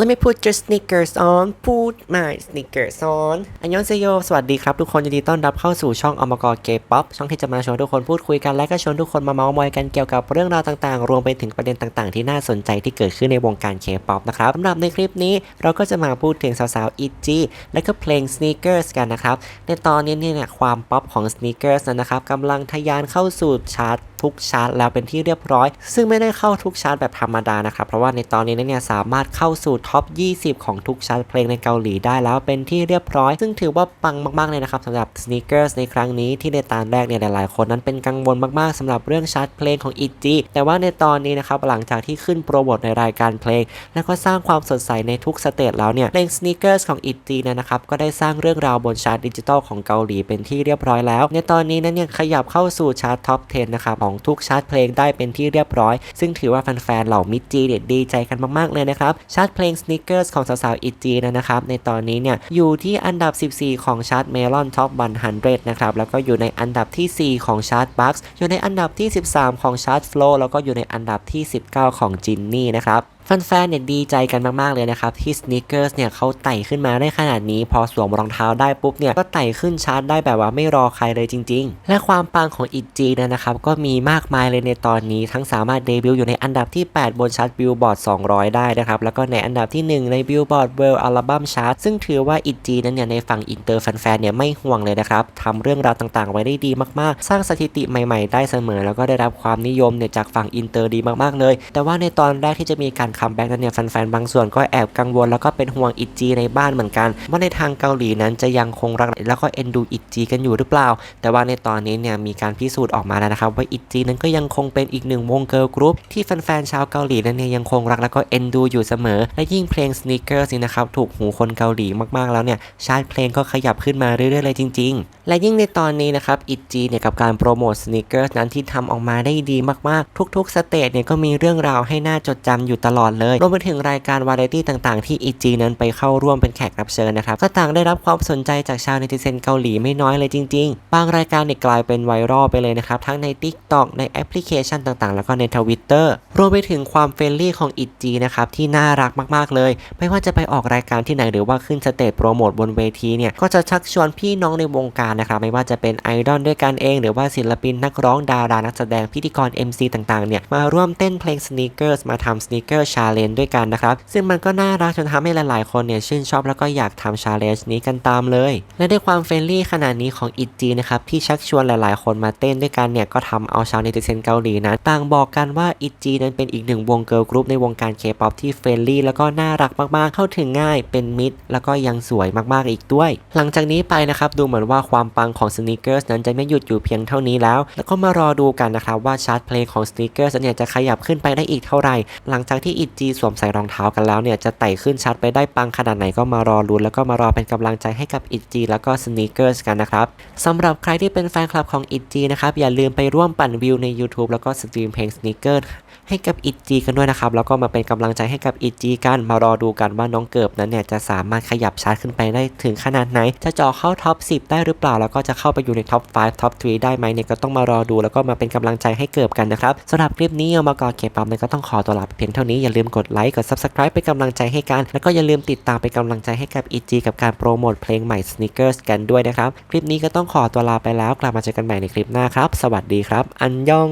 Let me put your sneakers on put my sneakers on อันยองเซโย สวัสดีครับทุกคนยินดีต้อนรับเข้าสู่ช่องอมกรเกป๊อปช่องที่จะมาชวนทุกคนพูดคุยกันและก็ชวนทุกคนมาเมาส์มอยกันเกี่ยวกับเรื่องราวต่างๆ รวมไปถึงประเด็นต่างๆ ที่น่าสนใจที่เกิดขึ้นในวงการเคป๊อปนะครับสำหรับในคลิปนี้เราก็จะมาพูดถึงสาวๆ EG และก็เพลง sneakers กันนะครับ ในตอนนี้เนี่ยความป๊อปของ sneakers นะครับกำลังทะยานเข้าสู่ชาร์ต ทุกชาร์ตแล้วเป็นที่เรียบร้อย ซึ่งไม่ได้เข้าทุกชาร์ตแบบธรรมดานะครับ เพราะว่าในตอนนี้เนี่ยสามารถเข้าสู่ท็อป 20 ของทุกชาร์ตเพลงในเกาหลีได้แล้วเป็นที่เรียบร้อย ซึ่งถือว่าปังมากๆเลยนะครับสำหรับ sneakers ในครั้งนี้ที่ในตอนแรกเนี่ยหลายๆคนนั้นเป็นกังวลมากๆสำหรับเรื่องชาร์ตเพลงของ EG แต่ว่าในตอนนี้นะครับหลังจากที่ขึ้นโปรโมทในรายการเพลง แล้วก็สร้างความสดใสในทุกสเตจแล้วเนี่ยเพลง sneakers ของ EG เนยนะครับก็ได้สร้างเรื่องราวบนชาร์ตดิจิตอลของเกาหลีเป็นที่เรียบร้อยแล้ว ในตอนนี้นั้นเนี่ยขยับเข้าสู่ชาร์ตท็อป 10 นะครับของของทุกชาร์ตเพลงได้เป็นที่เรียบร้อย ซึ่งถือว่าแฟนๆเหล่ามิจีเด็ดดีใจกันมากๆเลยนะครับชาร์ตเพลง sneakers ของสาวๆอีจีนะครับในตอนนี้เนี่ยอยู่ที่อันดับ 14 ของชาร์ตเมลอนท็อป100 นะครับแล้วก็อยู่ในอันดับที่ 4 ของชาร์ตบัคส์อยู่ในอันดับที่ 13 ของชาร์ตโฟล์แล้วก็อยู่ในอันดับที่ 19 ของจินนี่นะครับ แฟนๆเนี่ยดีใจกันมากๆเลยนะครับที่ sneakers เนี่ยเขาไต่ขึ้นมาได้ขนาดนี้ พอสวมรองเท้าได้ปุ๊บเนี่ยก็ไต่ขึ้นชาร์ตได้แบบว่าไม่รอใครเลยจริง ๆ และความปังของ ITZY เนยนะครับก็มีมากมายเลยในตอนนี้ทั้งสามารถเดบิวต์อยู่ในอันดับที่ 8 บนชาร์ตบิลบอร์ด200 ได้นะครับแล้วก็ในอันดับที่ 1 ในบิลบอร์ด World Album Chart ซึ่งถือว่า ITZY นั้นเนี่ยในฝั่งอินเตอร์แฟนๆเนี่ยไม่ห่วงเลยนะครับทำเรื่องราวต่างๆ ไว้ได้ดีมากๆ สร้างสถิติใหม่ ๆ ได้เสมอ แล้วก็ได้รับความนิยมเนี่ยจากฝั่งอินเตอร์ดีมากๆเลย แต่ว่าในตอนแรกที่จะมีการคัมแบ็กนั้นเนี่ยแฟนๆบางส่วนก็แอบกังวลแล้วก็เป็นห่วงอิจีในบ้านเหมือนกันว่าในทางเกาหลีนั้นจะยังคงรักแล้วก็เอ็นดูอิจีกันอยู่หรือเปล่า แต่ว่าในตอนนี้เนี่ยมีการพิสูจน์ออกมาแล้วนะครับว่าอิจีนั้นก็ยังคงเป็นอีกหนึ่งวงเกิร์ลกรุ๊ปที่แฟนๆชาวเกาหลีนั้นเนี่ยยังคงรักแล้วก็เอ็นดูอยู่เสมอ และยิ่งเพลง sneakers นี่นะครับถูกหูคนเกาหลีมากๆแล้วเนี่ยชาร์ตเพลงก็ขยับขึ้นมาเรื่อยๆเลยจริง ๆ และยิ่งในตอนนี้นะครับอิจีเนี่ยกับการโปรโมท sneakers นั้นที่ทำออกมาได้ดีมากๆ ทุกๆสเตจเนี่ยก็มีเรื่องราวให้น่าจดจำอยู่ตลอดเลย รวมไปถึงรายการวาไรตี้ต่างๆ ที่อิจีนั้นไปเข้าร่วมเป็นแขกรับเชิญนะครับ ก็ต่างได้รับความสนใจจากชาวเนติเซนเกาหลีไม่น้อยเลยจริง ๆ บางรายการเนี่ยกลายเป็นไวรัลไปเลยนะครับ ทั้งใน TikTok ในแอปพลิเคชันต่างๆ แล้วก็ใน Twitter รวมไปถึงความเฟรนลี่ของอิจีนะครับที่น่ารักมากๆเลย ไม่ว่าจะไปออกรายการที่ไหนหรือว่าขึ้นสเตจโปรโมทบนเวทีเนี่ยก็จะชักชวนพี่น้องในวงการนะครับไม่ว่าจะเป็นไอดอลด้วยกันเอง หรือว่าศิลปินนักร้องดารานักแสดงพิธีกร MC ต่างๆเนี่ยมาร่วมเต้นเพลง sneakers มาทำสเนค sneaker challenge ด้วยกันนะครับ ซึ่งมันก็น่ารักจนทำให้หลายๆ คนเนี่ยชื่นชอบแล้วก็อยากทำ challenge นี้กันตามเลย และด้วยความเฟรนลี่ขนาดนี้ของอิจีนะครับที่ชักชวนหลายๆ คนมาเต้นด้วยกันเนี่ยก็ทำเอาชาวเนติเซนเกาหลีนั้นต่างบอกกันว่าอิจีนั้นเป็นอีกหนึ่งวงเกิร์ลกรุ๊ปในวงการเคป๊อปที่เฟรนลี่แล้วก็น่ารักมากๆ เข้าถึงง่าย เป็นมิตร แล้วก็ยังสวยมากๆอีกด้วย หลังจากนี้ไปนะครับดูเหมือนว่าความปังของ sneakers นั้นจะไม่หยุดอยู่เพียงเท่านี้แล้ว แล้วก็มารอดูกันนะครับว่าชาร์ตเพลงของ sneakers เนี่ยจะขยับขึ้นไปได้อีกเท่าไหร่ หลังจากที่อิจีสวมใส่รองเท้ากันแล้วเนี่ยจะไต่ขึ้นชาร์ตไปได้ปังขนาดไหนก็มารอลุ้นแล้วก็มารอเป็นกำลังใจให้กับอิจีแล้วก็ sneakers กันนะครับสำหรับใครที่เป็นแฟนคลับของอิจีนะครับอย่าลืมไปร่วมปั่นวิวใน YouTube แล้วก็สตรีมเพลง sneakers ให้กับอิจีกันด้วยนะครับแล้วก็มาเป็นกำลังใจให้กับอิจีกันมารอดูกันว่าน้องเกิบนั้นเนี่ยจะสามารถขยับชาร์ตขึ้นไปได้ถึงขนาดไหน จะเจาะเข้าท็อป 10 ได้หรือเปล่า แล้วก็จะเข้าไปอยู่ในท็อป 5 ท็อป 3 ได้ไหมเนี่ยก็ต้องมารอดูแล้วก็มาเป็นกำลังใจให้เกิบกันนะครับสำหรับคลิปนี้เอามากอเคปั๊มเนี่ยก็ต้องขอตัวลาไปเพียงเท่านี้อย่าลืมกดไลค์กด subscribe เป็นกำลังใจให้กัน แล้วก็อย่าลืมติดตามเป็นกำลังใจให้กับ EG กับการโปรโมทเพลงใหม่ Sneakers กันด้วยนะครับ คลิปนี้ก็ต้องขอตัวลาไปแล้ว กลับมาเจอกันใหม่ในคลิปหน้าครับ สวัสดีครับ อันยอง